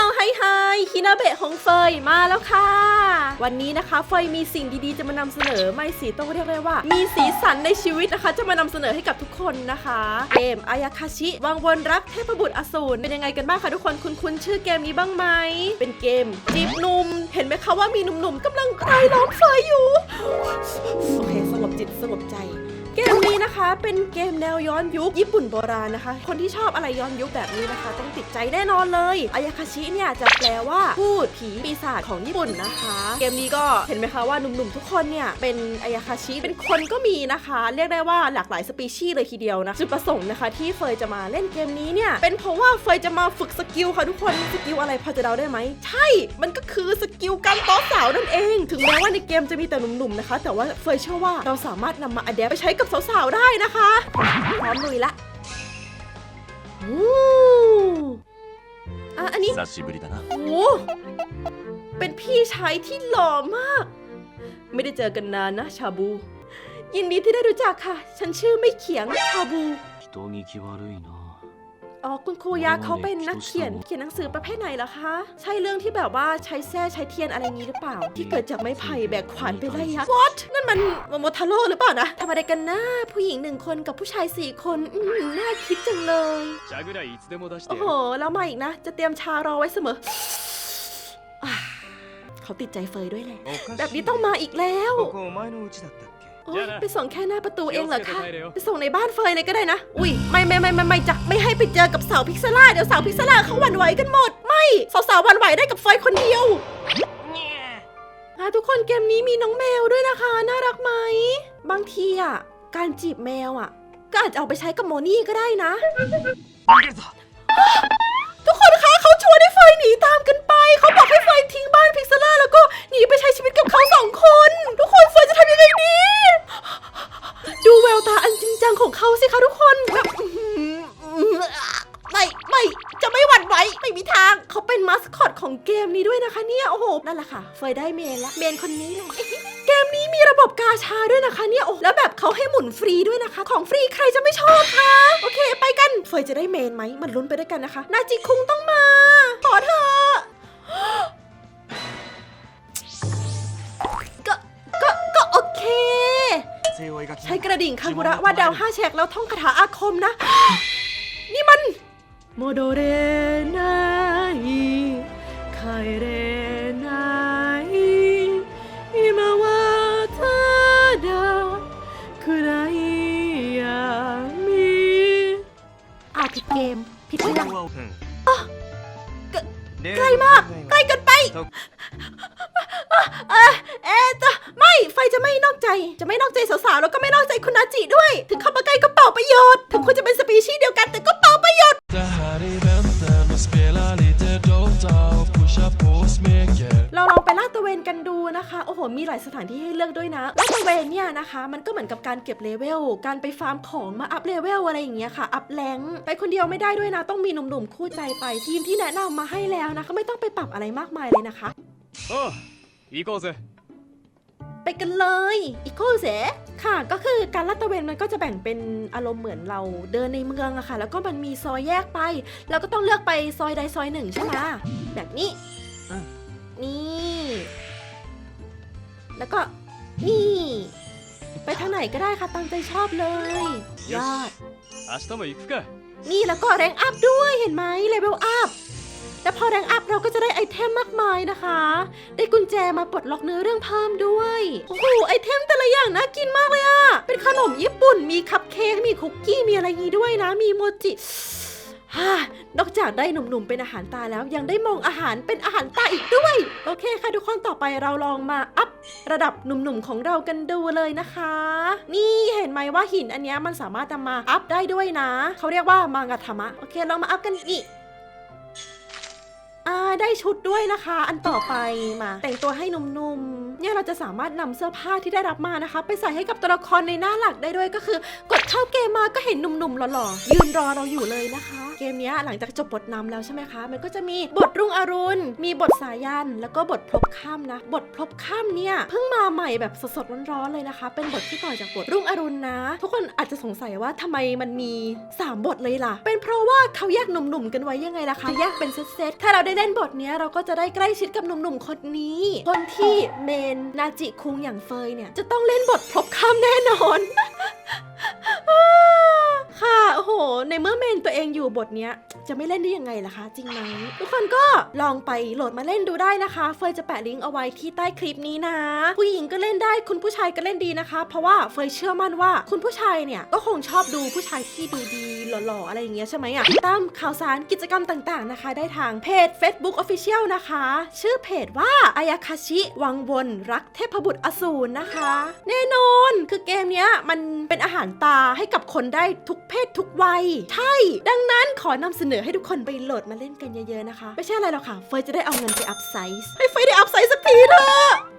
าวไฮไฮฮินาเบะของเฟยมาแล้วค่ะ วันนี้นะคะเฟยมีสิ่งดีๆจะมานำเสนอไม่สีต้องเรียกได้ว่า มีสีสันในชีวิตนะคะ จะมานำเสนอให้กับทุกคนนะคะเกมอายาคาชิวังวนรักเทพบุตรอสูรเป็นยังไงกันบ้างคะทุกคนคุณคุณชื่อเกมนี้บ้างไหมเป็นเกมจีบหนุ่มเห็นไหมคะว่ามีหนุ่มๆกำลังคลล้อมเฟยอยู่โอเคสงบจิตสงบใจ นะคะ เป็นเกมแนวย้อนยุคญี่ปุ่นโบราณนะคะ คนที่ชอบอะไรย้อนยุคแบบนี้นะคะ ต้องติดใจแน่นอนเลยอายาคาชิเนี่ยจะแปลว่าพูดผีปีศาจของญี่ปุ่นนะคะ เกมนี้ก็เห็นไหมคะว่าหนุ่มๆทุกคนเนี่ยเป็นอายาคาชิเป็นคนก็มีนะคะ เรียกได้ว่าหลากหลายสปีชีส์เลยทีเดียวนะจุดประสงค์นะคะ ที่เฟยจะมาเล่นเกมนี้เนี่ยเป็นเพราะว่าเฟยจะมาฝึกสกิลค่ะทุกคนสกิลอะไรพอจะเดาได้ไหมใช่ มันก็คือสกิลการต้อสาวนั่นเอง ถึงแม้ว่าในเกมจะมีแต่หนุ่มๆนะคะ แต่ว่าเฟยเชื่อว่าเราสามารถนำมาอัดแอปไปใช้กับสาวๆได้ได้นะคะพร้อมลุยละอู้อะอันนี้久しぶりだなโอ้เป็นพี่ชายที่หล่อมาก ไม่ได้เจอกันนานนะชาบู ยินดีที่ได้รู้จักค่ะ ฉันชื่อไม่เขียงชาบู人聞き悪いな อ๋อคุณครูยัเขาเป็นนักเขียนเขียนหนังสือประเภทไหนเหรอคะ ใช่เรื่องที่แบบว่าใช้แส้ใช้เทียนอะไรงี้หรือเปล่า ที่เกิดจากไม้ไผ่แบกขวานไปไล่ยักษ์ What นั่นมันมอมทาโร่หรือเปล่านะทำอะไรกันนะผู้หญิงหนึ่งคนกับผู้ชายสี่คนน่าคิดจังเลยโอ้โหแล้วมาอีกนะ จะเตรียมชารอไว้เสมอเขาติดใจเฟยด้วยแหละแบบนี้ต้องมาอีกแล้ว โอ๊ยไปส่งแค่หน้าประตูเองเหรอคะ ไปส่งในบ้านเฟยเลยก็ได้นะ อุ้ยไม่ไม่ไม่ไม่ไม่จะไม่ให้ไปเจอกับสาวพิกซ่าเดี๋ยวสาวพิกซ่าเขาหวั่นไหวกันหมด ไม่สาวสาวหวั่นไหวได้กับเฟยคนเดียวอะทุกคนเกมนี้มีน้องแมวด้วยนะคะ น่ารักไหม บางทีอะการจีบแมวอะ ก็อาจจะเอาไปใช้กับโมนี่ก็ได้นะ ของเกมนี้ด้วยนะคะเนี่ยโอ้โหนั่นแหละค่ะเฟยได้เมนละเมนคนนี้เลยเกมนี้มีระบบกาชาด้วยนะคะเนี่ยโอ้แล้วแบบเขาให้หมุนฟรีด้วยนะคะ ของฟรีใครจะไม่ชอบคะโอเค ไปกันเฟยจะได้เมนไหมมันลุ้นไปด้วยกันนะคะนาจิคุงต้องมาขอเธอก็ก็ก็โอเค ใช้กระดิ่งคางุระว่าดาวห้าแฉกแล้วท่องคาถาอาคมนะ นี่มัน โมโดเรนา ยเรไนอิมาวะทาดาคุไรยามิอ่าผิดเกม ผิดเรื่องうんใกล้มากใกล้เกันไปเอะเอ๊ะจะไม่ไฟจะไม่นอกใจ จะไม่นอกใจสาวๆแล้วก็ไม่นอกใจคุณนาจิด้วย ถึงเข้ามาใกล้ก็เป่าประโยชน์ ถึงคุณจะเป็นสปีชีส์เดียวกันแต่ก็เป่าประโยชน์ กันดูนะคะ โอ้โห มีหลายสถานที่ให้เลือกด้วยนะแล้วตเวนเนี่ยนะคะ มันก็เหมือนกับการเก็บเลเวล การไปฟาร์มของมาอัพเลเวลอะไรอย่างเงี้ยค่ะ อัพแรงไปคนเดียวไม่ได้ด้วยนะ ต้องมีหนุ่มๆคู่ใจไปทีมที่แนะนำมาให้แล้วนะคะ ไม่ต้องไปปรับอะไรมากมายเลยนะคะเอออีโก้เซไปกันเลยอีโคเสค่ะ ก็คือการลัดตะเวนมันก็จะแบ่งเป็นอารมณ์เหมือนเราเดินในเมืองอะค่ะ แล้วก็มันมีซอยแยกไป เราก็ต้องเลือกไปซอยใดซอยหนึ่งใช่ไหมแบบนี้ นี่ แล้วก็ นี่ ไปทางไหนก็ได้ค่ะตามใจชอบเลย ยอด 明日も行くか นี่แล้วก็แรงอัพด้วยเห็นไหมเลเวลอัพแล้วพอแรงอัพเราก็จะได้ไอเทมมากมายนะคะ ได้กุญแจมาปลดล็อกเนื้อเรื่องเพิ่มด้วย โอ้โห ไอเทมแต่ละอย่างน่ากินมากเลยอะเป็นขนมญี่ปุ่น มีคัพเค้ก มีคุกกี้ มีอะไรงี้ด้วยนะ มีโมจิ ฮ่านอกจากได้หนุ่มๆเป็นอาหารตาแล้วยังได้มองอาหารเป็นอาหารตาอีกด้วย โอเคค่ะทุกคนต่อไปเราลองมาอัพระดับหนุ่มๆของเรากันดูเลยนะคะ นี่เห็นไหมว่าหินอันนี้มันสามารถนำมาอัพได้ด้วยนะ เขาเรียกว่ามางาธรรมะ โอเคลองมาอัพกันนี่ อ่าได้ชุดด้วยนะคะ อันต่อไปมา แต่งตัวให้นุ่มๆ เนี่ยเราจะสามารถนำเสื้อผ้าที่ได้รับมานะคะ ไปใส่ให้กับตัวละครในหน้าหลักได้ด้วยก็คือ กดเข้าเกมมาก็เห็นหนุ่มๆหล่อๆยืนรอเราอยู่เลยนะคะ เกมเนี้ยหลังจากจบบทนำแล้วใช่ไหมคะ มันก็จะมีบทรุ่งอรุณ มีบทสายัน แล้วก็บทพลบค่ำนะ บทพลบค่ำเนี่ยเพิ่งมาใหม่แบบสดๆร้อนๆเลยนะคะ เป็นบทที่ต่อจากบทรุ่งอรุณนะ ทุกคนอาจจะสงสัยว่าทำไมมันมี3บทเลยล่ะ เป็นเพราะว่าเขาแยกหนุ่มๆกันไว้ยังไงล่ะคะ แยกเป็นเซตๆถ้าเราได้เล่นบทนี้เราก็จะได้ใกล้ชิดกับหนุ่มๆคนนี้ คนที่เมนนาจิคุงอย่างเฟยเนี่ย จะต้องเล่นบทพลบค่ำแน่นอน ค่ะ โอ้โห ในเมื่อเมนตัวเองอยู่บทเนี้ย จะไม่เล่นได้ยังไงล่ะคะ จริงไหมทุกคนก็ลองไปโหลดมาเล่นดูได้นะคะ เฟยจะแปะลิงก์เอาไว้ที่ใต้คลิปนี้นะ ผู้หญิงก็เล่นได้คุณผู้ชายก็เล่นดีนะคะ เพราะว่าเฟยเชื่อมั่นว่าคุณผู้ชายเนี่ยก็คงชอบดูผู้ชายที่ดูดีหล่อๆ อะไรอย่างเงี้ยใช่ไหมอะติดตามข่าวสารกิจกรรมต่างๆนะคะ ได้ทางเพจ Facebook Official นะคะ ชื่อเพจว่าอายาคาชิวังวนรักเทพบุตรอสูรนะคะ แน่นอนคือเกมเนี้ยมันเป็นอาหารตาให้กับคนได้ทุกเพศทุกวัย ใช่ ดังนั้นขอนำเสนนอให้ทุกคนไปโหลดมาเล่นกันเยอะๆนะคะ ไม่ใช่อะไรหรอกค่ะ เฟยจะได้เอาเงินไปอัพไซส์ให้เฟยได้อัพไซส์สักทีเถอะ